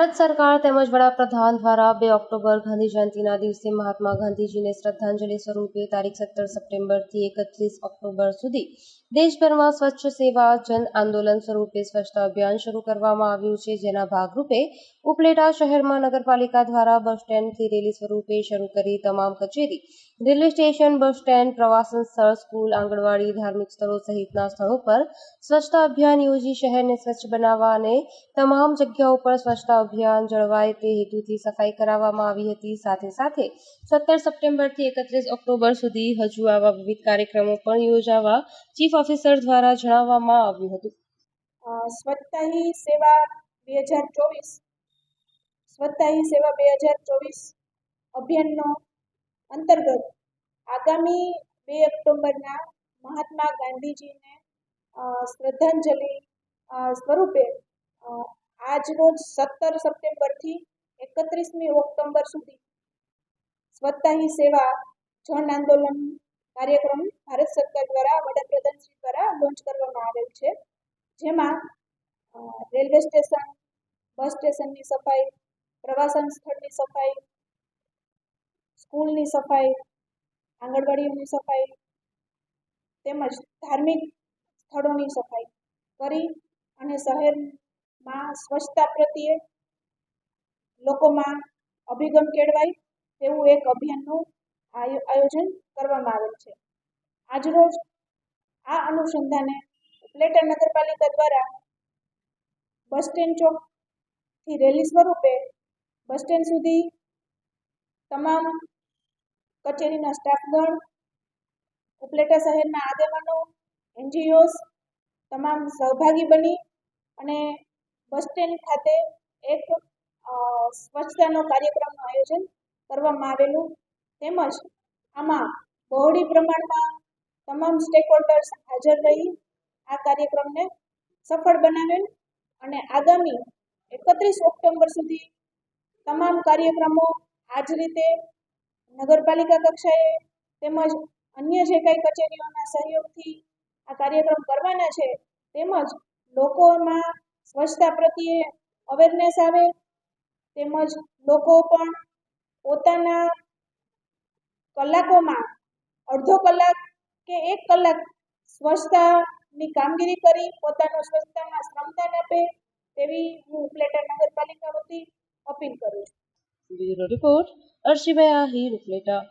સરકાર તેમજ વડાપ્રધાન દ્વારા બે ઓક્ટોબર ગાંધી જયંતિના દિવસે મહાત્મા ગાંધીજીને શ્રદ્ધાંજલિ સ્વરૂપે તારીખ સત્તર સપ્ટેમ્બરથી એકત્રીસ ઓક્ટોબર સુધી દેશભરમાં સ્વચ્છ સેવા, જન આંદોલન સ્વરૂપે સ્વચ્છતા અભિયાન શરૂ કરવામાં આવ્યું છે, જેના ભાગરૂપે ઉપલેટા શહેરમાં નગરપાલિકા દ્વારા બસ સ્ટેન્ડથી રેલી સ્વરૂપે શરૂ કરી તમામ કચેરી, રેલવે સ્ટેશન, બસ સ્ટેન્ડ, પ્રવાસન સ્થળ, સ્કૂલ, આંગણવાડી, ધાર્મિક સ્થળો સહિતના સ્થળો પર સ્વચ્છતા અભિયાન યોજી શહેરને સ્વચ્છ બનાવવા અને તમામ જગ્યાઓ પર સ્વચ્છતા અભિયાન જળવાય તે હેતુથી સફાઈ કરાવવામાં આવી હતી. સાથે સાથે સત્તર સપ્ટેમ્બરથી એકત્રીસ ઓક્ટોબર સુધી હજુ આવા વિવિધ કાર્યક્રમો પણ યોજાવા ચીફ ઓફિસર દ્વારા જણાવવામાં આવ્યું હતું. સ્વચ્છતાની સેવા બે હજાર ચોવીસ, સ્વચ્છતાની સેવા બે હજાર ચોવીસ અભિયાનનો અંતર્ગત આગામી બે ઓક્ટોબરના મહાત્મા ગાંધીજીને શ્રદ્ધાંજલિ સ્વરૂપે આજરોજ સત્તર સપ્ટેમ્બરથી એકત્રીસમી ઓક્ટોબર સુધી સ્વતાહી સેવા જન આંદોલન કાર્યક્રમ ભારત સરકાર દ્વારા વડાપ્રધાન દ્વારા લોન્ચ કરવામાં આવેલ છે. જેમાં રેલવે સ્ટેશન, બસ સ્ટેશનની સફાઈ, પ્રવાસન સ્થળની સફાઈ, સ્કૂલની સફાઈ, આંગણવાડીઓની સફાઈ તેમજ ધાર્મિક સ્થળોની સફાઈ કરી અને શહેરમાં સ્વચ્છતા પ્રત્યે લોકોમાં અભિગમ કેળવાય તેવું એક અભિયાનનું આયો- આયોજન કરવામાં આવેલ છે. આજરોજ આ અનુસંધાને ઉપલેટા નગરપાલિકા દ્વારા બસ સ્ટેન્ડ ચોકથી રેલી સ્વરૂપે બસ સ્ટેન્ડ સુધી તમામ કચેરીના સ્ટાફગણ, ઉપલેટા શહેરના આગેવાનો, એનજીઓસ, તમામ સહભાગી બની અને બસ સ્ટેન્ડ ખાતે એક સ્વચ્છતાનો કાર્યક્રમનું આયોજન કરવામાં આવેલું. તેમજ આમાં બહોળી પ્રમાણમાં તમામ સ્ટેક હોલ્ડર્સ હાજર રહી આ કાર્યક્રમને સફળ બનાવેલ અને આગામી એકત્રીસ ઓક્ટોબર સુધી તમામ કાર્યક્રમો આ જ રીતે નગરપાલિકા કક્ષાએ તેમજ અન્ય જે કાંઈ કચેરીઓના સહયોગથી આ કાર્યક્રમ કરવાના છે, તેમજ લોકોમાં સ્વચ્છતા પ્રત્યે અવેરનેસ આવે, તેમજ લોકો પણ પોતાના કલાકોમાં અડધો કલાક કે એક કલાક સ્વચ્છતાની કામગીરી કરી, પોતાનું સ્વચ્છતામાં શ્રમદાન આપે તેવી હું ઉપલેટા નગરપાલિકા વતી અપીલ કરું છું. રિપોર્ટ અર્શિભાઈ આહિર ઉપલેટા.